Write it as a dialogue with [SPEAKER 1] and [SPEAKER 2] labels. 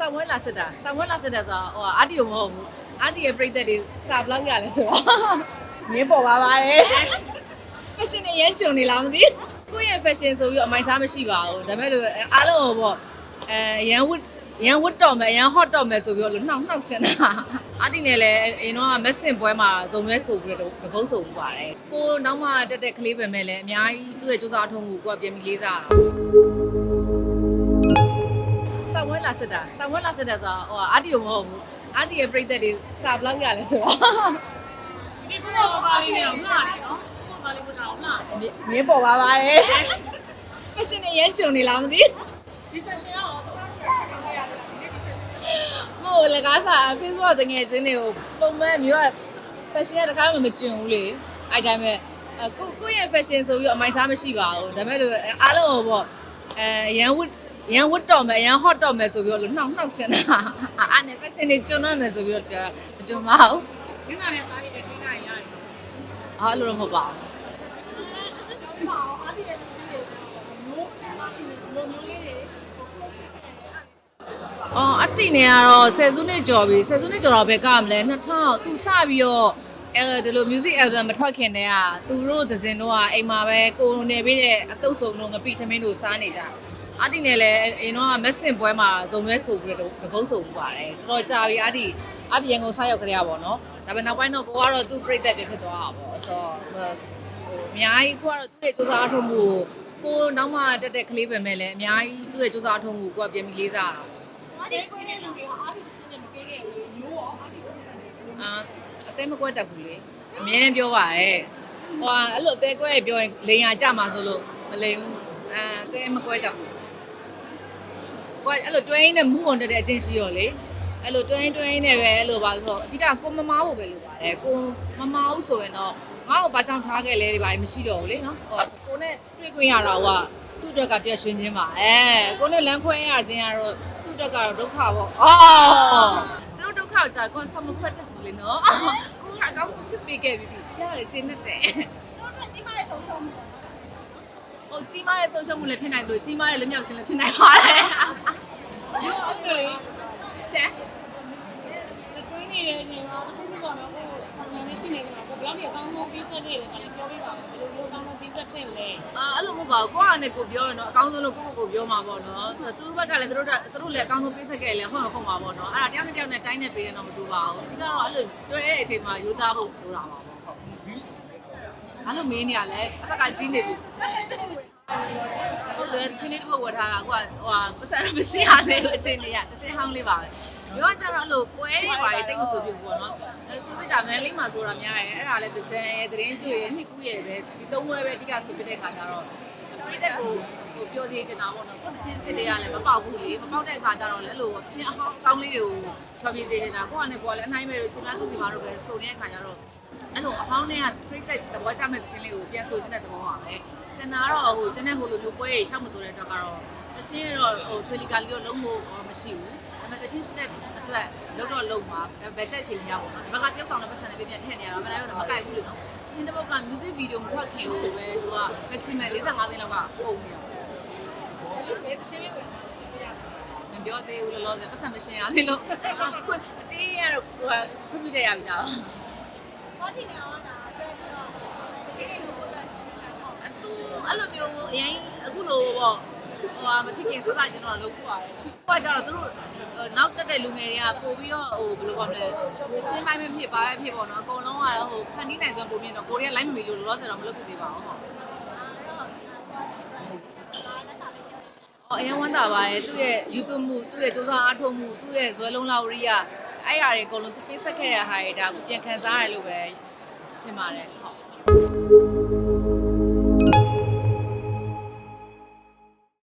[SPEAKER 1] စောင်းဝဲလာစစ်တာစောင်းဝဲလာစစ်တာဆိုတော့ဟိုအာတီယိုမဟုတ်ဘူးအာတီရဲ့ပြိသက်တွေစာဘလောက်ရလဲဆိုတော့မြင်းပေါ်ပါပါတယ် fashion နဲ့ရမ်းကြုံနေလားမသိကိုယ့်ရဲ့ fashion ဆိုပြီးတော့အမိုက်စားမရှိပါဘူးဒါပေမဲ့လို့အားလုံးဟိုပေါ့အဲရန်ဝတ်ရန်ဝတ်တော့မယ်ရန် hot တော့မယ်ဆိုပြီးတော့လို့နှောက်နှောက်ချင်တာအာတီနဲ့လည်းအရင်တော့မက်ဆင်ပွဲမှာဇုံရဲဆိုပြီးတော့ဘုံဆိုပြီးပါတယ်ကိုနောက်မှတက်တဲ့ကလေးပဲမဲ့လည်းအများကြီးသူ့ရဲ့စူးစမ်းထုံးမှုကိုကပြန်ပြီးလေးစားတာ ဆောင်းဝဲလာစစ်တာဆောင်းဝဲလာစစ်တာဆိုတော့ဟိုအာတီယိုမဟုတ်ဘူးအာတီရဲ့ပြိသက်တွေစာဘလောက်ရလဲဆိုတော့
[SPEAKER 2] ဒီခုတော့ပါလေးနဲ့လှတယ်နော်ခုပါလေးကတောင်လှ
[SPEAKER 1] မြင်းပေါ်ပါပါတယ် fashion နဲ့ရမ်းကြုံနေလားမသိ
[SPEAKER 2] ဒီ fashion ရောတော့တဆရာခံရရတယ်ဒီ fashion
[SPEAKER 1] မဟုတ်လကားစာ Facebook တငယ်ချင်းတွေကိုပုံမှန်မျိုးက fashion ကတခါမှမကြုံဘူးလေအဲ့တိုင်းပဲအကိုကိုယ့်ရဲ့ fashion ဆိုပြီးတော့အမိုက်စားမရှိပါဘူးဒါပေမဲ့လို့အားလုံးဟိုပေါ့အဲရန်ဝတ် ရန်ဝတ်တော့မယ်ရန် hot တော့မယ်ဆိုပြီးတော့လို့နှောက်နှောက်ချင်တာအဲ့နဲ့ fashion တွေကျွန်းတော့မယ်ဆိုပြီးတော့ပြောမကျွန်းပါဘူး
[SPEAKER 2] ဒီနာနဲ့သားရည်နဲ့ထိန်းနိုင်ရတယ်
[SPEAKER 1] အားလို့တော့မဟုတ်ပါဘူး။
[SPEAKER 2] ဘာအောင်အားဒီရဲ့ချင်းတွေမျိုးနဲ့အားဒီလိုမျိုးလေးတွေ
[SPEAKER 1] အော်အတိနေကတော့ဆယ်စုနှစ်ကျော်ပြီဆယ်စုနှစ်ကျော်တော့ဘယ်ကမလဲ2000သူစပြီးတော့အဲဒီလို music album မထွက်ခင်တည်းကသူတို့သဇင်တို့ကအိမ်မှာပဲကိုနေပေးတဲ့အတုပ်စုံတို့ငပိသမင်းတို့စားနေကြ အတိနေလည်းအရင်တော့မက်ဆင်ပွဲမှာဇုံရဲဆိုပြီးတော့ဘုံဆိုပြီးပါတယ်တော်တော်ကြာပြီအတိအတိရန်ကုန်စားရောက်ကြရပါတော့ဒါပေမဲ့နောက်ပိုင်းတော့ကိုကတော့သူ့ပြိသက်ပြဖြစ်သွားတာပေါ့ဆိုတော့ဟိုအများကြီးကိုကတော့သူ့ရဲ့စူးစမ်းအထုံးမှုကိုကိုနောက်မှတက်တဲ့ကလေးပဲမဲ့လည်းအများကြီးသူ့ရဲ့စူးစမ်းအထုံးမှုကိုကပြန်ပြီးလေးစားတာ
[SPEAKER 2] အားဒီခွေးတဲ့လူတွေကအားဒီချင်းနဲ့မပေးခဲ့ဘူးမျိုးရောအားဒီချင်းနဲ့
[SPEAKER 1] အာအသေးမကွက်တတ်ဘူးလေအမြဲတမ်းပြောပါရဲ့ဟိုဟာအဲ့လိုအသေးကွက်ပြောရင်လိန်ရကြမှာဆိုလို့မလိန်ဘူး အာအသေးမကွက်တတ်ဘူးကွက်အဲ့လိုတွင်းနဲ့မူးအောင်တက်တဲ့အချင်းရှိရောလေအဲ့လိုတွင်းတွင်းနဲ့ပဲအဲ့လိုပါဆိုတော့အဓိကကိုမမားဖို့ပဲလိုပါတယ်ကိုမမားဘူးဆိုရင်တော့ငါ့ကိုဘာကြောင့်ထားခဲ့လဲဒီဘာမရှိတော့ဘူးလေနော်ဟိုကိုနဲ့တွေ့ခွင့်ရတာကသူ့အတွက်ကပြည့်ရွှင်ခြင်းပါအဲကိုနဲ့လမ်းခွဲရခြင်းကတော့သူ့အတွက်ကတော့ဒုက္ခပေါ့အော်သူတို့ဒုက္ခကိုကြာကွန်ဆာမခွက်တတ်ဘူးလေနော်ကိုကအကောင်းချစ်ပေးခဲ့ပြီပြီရတယ်ကျင်းနေတယ်
[SPEAKER 2] တို့တို့ကြီးမလေးဆုံးရှုံးမှု
[SPEAKER 1] ဟိုကြီးမားရဲ့ဆုံးရှုံးမှုလည်းဖြစ်နိုင်တယ်လို့ကြီးမားရဲ့လက်မြောက်ခြင်းလည်းဖြစ်နိုင်ပါတယ်
[SPEAKER 2] ဒီလိုတွေ
[SPEAKER 1] ရှမ်း
[SPEAKER 2] တွင်းနေတဲ့အချိန်မှာတစ်ခုခုကတော့ကိုပုံမှန်လေးရှိနေတယ်မှာကိုဘယ်လောက်ကြီးအကောင်းဆုံးပြီးဆက်နေတယ်ဆိုတာပြောပြပါဦးဘယ်လိုမျိုးအကောင်းဆုံးပြီးဆက်တင်လဲ
[SPEAKER 1] အာအဲ့လိုမဟုတ်ပါဘူးကိုကလည်းကိုပြောရတော့အကောင်းဆုံးလို့ကိုကိုကိုပြောမှာပေါ့နော်သူတို့ဘက်ကလည်းသူတို့သူတို့လည်းအကောင်းဆုံးပေးဆက်ခဲ့လေဟုတ်မှာဟုတ်မှာပေါ့နော်အဲ့ဒါတယောက်နဲ့တယောက်နဲ့တိုင်းနဲ့ပေးတယ်တော့မတူပါဘူးအဓိကတော့အဲ့လိုတွေ့တဲ့အချိန်မှာယူသားဖို့လိုတာပါပေါ့ ဟုတ်အဲ့လိုမင်းနေရလဲအသက်ကကြီးနေပြီဟုတ်တယ်ချင်းလေးတစ်ပုတ်ဝတ်ထားတာကိုကဟိုဟာပတ်စံမရှိရသေးဘူးအချင်းလေးကတစ်ချင်းဟောင်းလေးပါပဲရောကြတော့အဲ့လိုပွဲတွေပါတိတ်ကိုဆိုပြပေါ့နော်အဲဆိုပြတာမန်လေးမှာဆိုတာများရဲအဲ့ဒါလည်းတစ်စံရဲ့သတင်းကျွေရဲ့နှစ်ကူးရဲ့ပဲဒီသုံးပွဲပဲအဓိကဆိုပြတဲ့ခါကျတော့ပြတဲ့ကိုဟိုပြောသေးချင်တာပေါ့နော်ကိုတစ်ချင်းတစ်တွေကလည်းမပေါက်ဘူးလေမပေါက်တဲ့အခါကျတော့လည်းအဲ့လိုချင်းအဟောင်းကောင်းလေးတွေကိုထွက်ပြေးသေးချင်တာကိုကလည်းကိုကလည်းအနိုင်မဲ့လို့ချင်းများသူစီမှာတော့ပဲစုံနေတဲ့အခါကျတော့အဲ့လိုအဟော င်းတွေကပြိတ်တဲ့သဘောကျမဲ့ချင်းလေးကိုပြန်ဆိုချင်တဲ့သဘောပါပဲကျန်တာတော့ဟိုကျန်တဲ့ဟိုလိုမျိုးပွဲတွေရှောက်မဆိုတဲ့အတွက်ကတော့တချင်းတော့ဟိုထွေလီကာလီတော့လုံးဖို့မရှိဘူးဒါပေမဲ့တချင်းချင်းတဲ့အတွက်လုံးတော့လုံးပါဘယ်ချက်ချိန်ရပါတော့ဒီဘက်ကတောက်ဆောင်တဲ့ပတ်စံနဲ့ပြပြထည့်နေရတော့မလိုက်တော့မကြိုက်ဘူးလေနော်ဒီတစ်ပုတ်က music video မထွက်ခင်ကိုပဲသူက maximum 45သိန်းလောက်ကကုန်နေတာ
[SPEAKER 2] အဲ့လိုပဲတစ်ချင်းလေးဝင်
[SPEAKER 1] မပြောသေးဘူးလောလောဆယ်ပတ်စံမရှင်းရသေးလို့ကိုအတေးရတော့ဟိုခွင့်ပြုချက်ရပြီဒါ
[SPEAKER 2] ဘာတင်နေအောင်တာအတွက်တော့တစ်ချင်းလေးကိုတော့ချင်းနေမှာပေါ့
[SPEAKER 1] အတူအဲ့လိုမျိုးအရင်အခုလိုပေါ့ဟိုဟာမဖြစ်ခင်စစချင်းတော့လုပ်ဖို့ပါတယ်ဟိုကကြတော့သူတို့နောက်တက်တဲ့လူငယ်တွေကပို့ပြီးတော့ဟိုဘယ်လိုကောမလဲချင်းပိုင်းမဖြစ်ပါပဲဖြစ်ပေါ့နော်အကုန်လုံးကဟိုဖန်တီးနိုင်စွမ်းပုံမြင်တော့ကိုရီးယား line မမီလို့လောလောဆယ်တော့မလုပ်ဖြစ်သေးပါဘူးဟုတ်အော်အရင်ဝမ်းသာပါတယ်သူ့ရဲ့ YouTube မှုသူ့ရဲ့စူးစမ်းအားထုတ်မှုသူ့ရဲ့ဇွဲလုံးလောက်ရိယ အဲ့အရာတွေအကုန်လုံးသူပေးဆက်ခဲ့တဲ့ဟာတွေဒါအခုပြန်ခံစားရတယ်လို့ပဲထင်ပါတယ်ဟုတ်